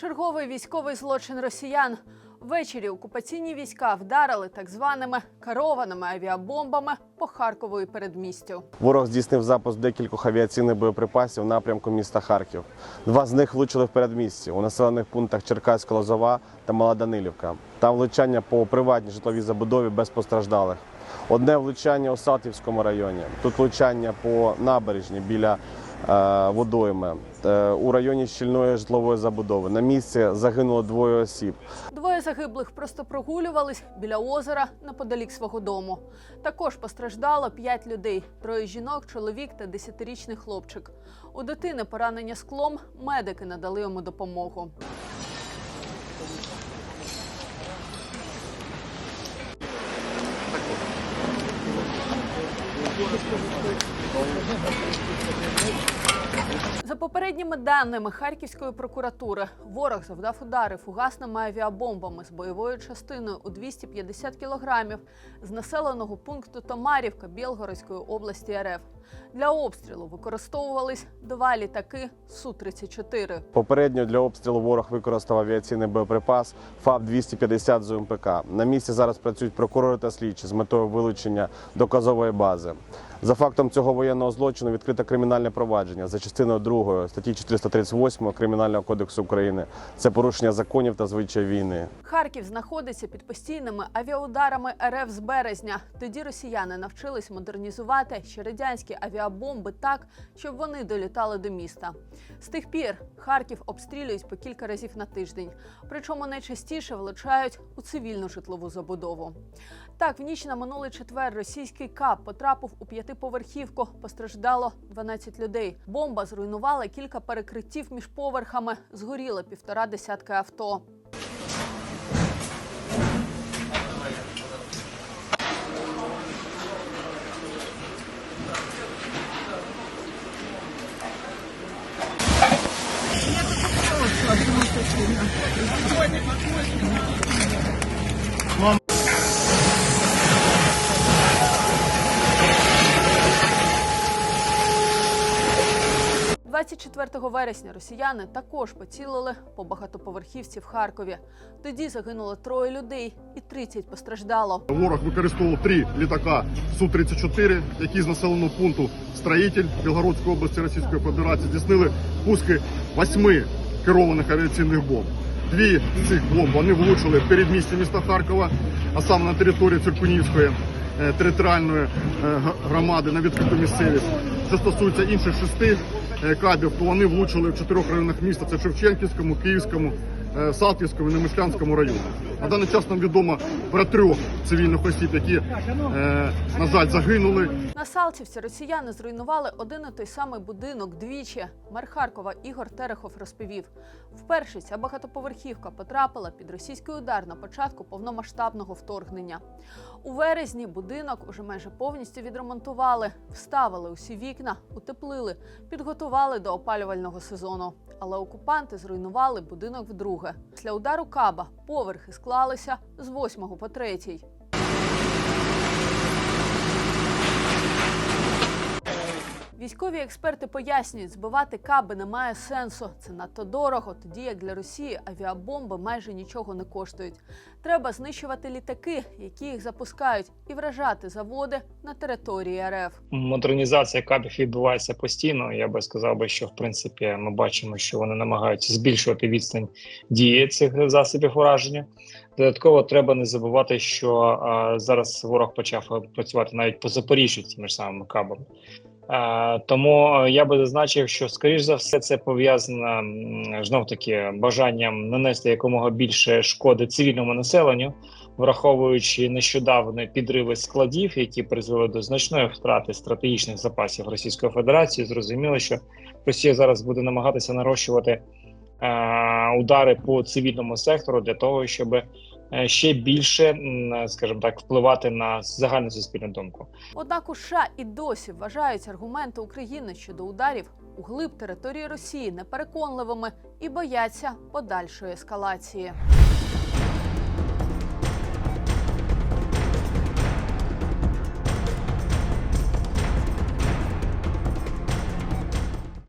Черговий військовий злочин росіян. Ввечері окупаційні війська вдарили так званими керованими авіабомбами по Харкову і передмістю. Ворог здійснив запуск декількох авіаційних боєприпасів в напрямку міста Харків. Два з них влучили в передмісті у населених пунктах Черкаська Лозова та Мала Данилівка. Там влучання по приватній житловій забудові без постраждалих. Одне влучання у Салтівському районі. Тут влучання по набережні біля водойми е, у районі щільної житлової забудови. На місці загинуло двоє осіб. Двоє загиблих просто прогулювались біля озера неподалік свого дому. Також постраждало п'ять людей: троє жінок, чоловік та десятирічний хлопчик. У дитини поранення склом. Медики надали йому допомогу. За попередніми даними Харківської прокуратури, ворог завдав удари фугасними авіабомбами з бойовою частиною у 250 кілограмів з населеного пункту Томарівка Білгородської області РФ. Для обстрілу використовувались два літаки Су-34. Попередньо для обстрілу ворог використав авіаційний боєприпас ФАБ-250 з УМПК. На місці зараз працюють прокурори та слідчі з метою вилучення доказової бази. За фактом цього воєнного злочину відкрите кримінальне провадження за частиною 2 статті 438 Кримінального кодексу України. Це порушення законів та звичай війни. Харків знаходиться під постійними авіаударами РФ з березня. Тоді росіяни навчились модернізувати ще радянські авіабомби так, щоб вони долітали до міста. З тих пір Харків обстрілюють по кілька разів на тиждень. Причому найчастіше влучають у цивільну житлову забудову. Так, в ніч на минулий четвер російський КАП потрапив у п'ятиповерхівку. Постраждало 12 людей. Бомба зруйнувала кілька перекриттів між поверхами. Згоріло півтора десятки авто. – 24 вересня росіяни також поцілили по багатоповерхівці в Харкові. Тоді загинуло троє людей і 30 постраждало. Ворог використовував три літака Су-34, які з населеного пункту Строїтель Білгородської області Російської Федерації здійснили пуски восьми керованих авіаційних бомб. Дві з цих бомб вони влучили в передмісті міста Харкова, а саме на території Циркунівської територіальної е, громади на відкриту місцевість. Що стосується інших шести е, кабів, то вони влучили в чотирьох районах міста: це Шевченківському, Київському, е, Салтівському і Немишлянському районі. На даний час нам відомо про трьох цивільних осіб, які, е, на жаль, загинули. На Салтівці росіяни зруйнували один і той самий будинок двічі. Мер Харкова Ігор Терехов розповів: вперше ця багатоповерхівка потрапила під російський удар на початку повномасштабного вторгнення. У березні будинок уже майже повністю відремонтували, вставили усі вікна, утеплили, підготували до опалювального сезону. Але окупанти зруйнували будинок вдруге. Після удару каба поверхи склалися з 8 по 3. Військові експерти пояснюють, збивати каби немає сенсу. Це надто дорого, тоді як для Росії авіабомби майже нічого не коштують. Треба знищувати літаки, які їх запускають, і вражати заводи на території РФ. Модернізація кабів відбувається постійно. Я би сказав би, що в принципі ми бачимо, що вони намагаються збільшувати відстань дії цих засобів ураження. Додатково треба не забувати, що а, зараз ворог почав працювати навіть по Запоріжжю цими ж самими кабами. Тому е, я би зазначив, що скоріш за все це пов'язано знов таки бажанням нанести якомога більше шкоди цивільному населенню, враховуючи нещодавні підриви складів, які призвели до значної втрати стратегічних запасів Російської Федерації. Зрозуміло, що Росія зараз буде намагатися нарощувати е, удари по цивільному сектору для того, щоб ще більше, м, скажімо так, впливати на загальну суспільну думку. Однак у США і досі вважають аргументи України щодо ударів у глиб території Росії непереконливими і бояться подальшої ескалації.